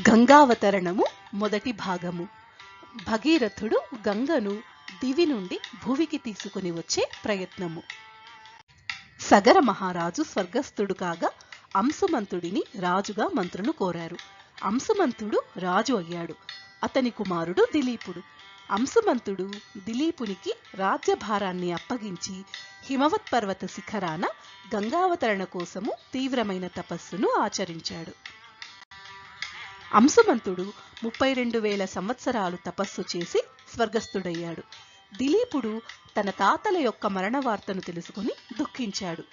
గంగావతరణము మొదటి భాగము. భగీరథుడు గంగను దివి నుండి భువికి తీసుకుని వచ్చే ప్రయత్నము. సగర మహారాజు స్వర్గస్థుడు కాగా అంశుమంతుడిని రాజుగా మంత్రులు కోరారు. అంశుమంతుడు రాజు అయ్యాడు. అతని కుమారుడు దిలీపుడు. అంశుమంతుడు దిలీపునికి రాజ్యభారాన్ని అప్పగించి హిమవత్ పర్వత శిఖరాన గంగావతరణ కోసము తీవ్రమైన తపస్సును ఆచరించాడు. అంశమంతుడు ముప్పై రెండు వేల సంవత్సరాలు తపస్సు చేసి స్వర్గస్థుడయ్యాడు. దిలీపుడు తన తాతల యొక్క మరణ వార్తను తెలుసుకుని దుఃఖించాడు.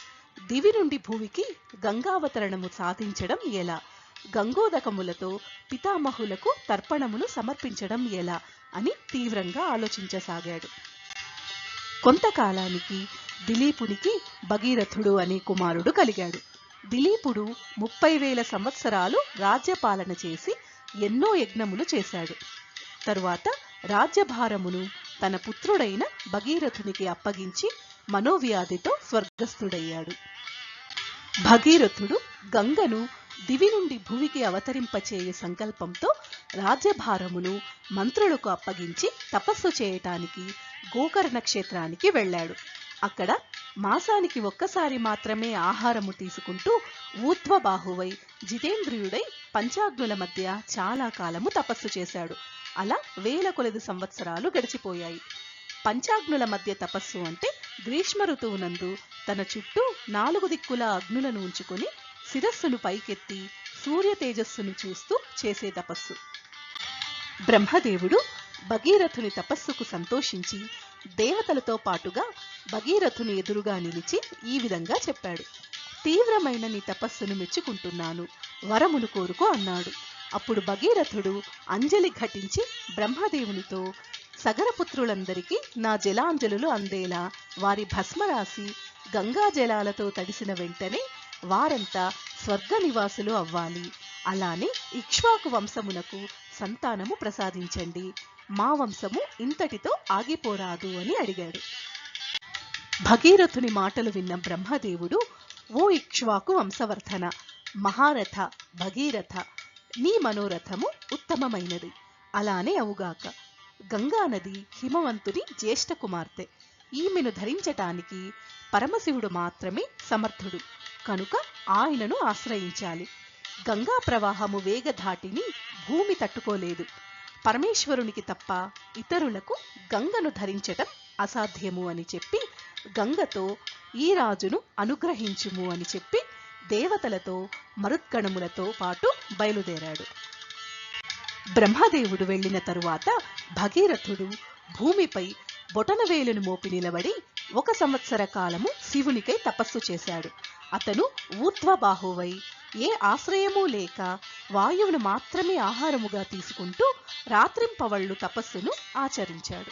దివి నుండి భూమికి గంగావతరణము సాధించడం ఎలా? గంగోదకములతో పితామహులకు తర్పణమును సమర్పించడం ఎలా? అని తీవ్రంగా ఆలోచించసాగాడు. కొంతకాలానికి దిలీపునికి భగీరథుడు అనే కుమారుడు కలిగాడు. దిలీపుడు ముప్పై వేల సంవత్సరాలు రాజ్యపాలన చేసి ఎన్నో యజ్ఞములు చేశాడు. తరువాత రాజ్యభారమును తన పుత్రుడైన భగీరథునికి అప్పగించి మనోవ్యాధితో స్వర్గస్థుడయ్యాడు. భగీరథుడు గంగను దివి నుండి భూమికి అవతరింపచేయ సంకల్పంతో రాజ్యభారమును మంత్రులకు అప్పగించి తపస్సు చేయటానికి గోకర్ణ క్షేత్రానికి వెళ్ళాడు. అక్కడ మాసానికి ఒక్కసారి మాత్రమే ఆహారము తీసుకుంటూ ఊర్ధ్వబాహువై జితేంద్రియుడై పంచాగ్నుల మధ్య చాలా కాలము తపస్సు చేశాడు. అలా వేల కొలది సంవత్సరాలు గడిచిపోయాయి. పంచాగ్నుల మధ్య తపస్సు అంటే గ్రీష్మ ఋతువునందు తన చుట్టూ నాలుగు దిక్కుల అగ్నులను ఉంచుకొని శిరస్సును పైకెత్తి సూర్య తేజస్సును చూస్తూ చేసే తపస్సు. బ్రహ్మదేవుడు భగీరథుని తపస్సుకు సంతోషించి దేవతలతో పాటుగా భగీరథుని ఎదురుగా నిలిచి ఈ విధంగా చెప్పాడు. తీవ్రమైన నీ తపస్సును మెచ్చుకుంటున్నాను. వరమును కోరుకో అన్నాడు. అప్పుడు భగీరథుడు అంజలి ఘటించి బ్రహ్మదేవునితో సగరపుత్రులందరికీ నా జలాంజలులు అందేలా వారి భస్మరాశి గంగా జలాలతో తడిసిన వెంటనే వారంతా స్వర్గ నివాసులు అవ్వాలి. అలానే ఇక్ష్వాకు వంశమునకు సంతానము ప్రసాదించండి. మా వంశము ఇంతటితో ఆగిపోరాదు అని అడిగాడు. భగీరథుని మాటలు విన్న బ్రహ్మదేవుడు ఓ ఇక్ష్వాకు వంశవర్ధన మహారథ భగీరథ నీ మనోరథము ఉత్తమమైనది. అలానే అవుగాక. గంగానది హిమవంతుని జ్యేష్ఠ కుమార్తె. ఈమెను ధరించటానికి పరమశివుడు మాత్రమే సమర్థుడు. కనుక ఆయనను ఆశ్రయించాలి. గంగా ప్రవాహము వేగధాటిని భూమి తట్టుకోలేదు. పరమేశ్వరునికి తప్ప ఇతరులకు గంగను ధరించటం అసాధ్యము అని చెప్పి గంగతో ఈ రాజును అనుగ్రహించుము అని చెప్పి దేవతలతో మరుద్గణములతో పాటు బయలుదేరాడు. బ్రహ్మదేవుడు వెళ్ళిన తరువాత భగీరథుడు భూమిపై బొటనవేలును మోపి నిలబడి ఒక సంవత్సర కాలము శివునికై తపస్సు చేశాడు. అతను ఊర్ధ్వబాహువై ఏ ఆశ్రయము లేక వాయువును మాత్రమే ఆహారముగా తీసుకుంటూ రాత్రింపవళ్ళు తపస్సును ఆచరించాడు.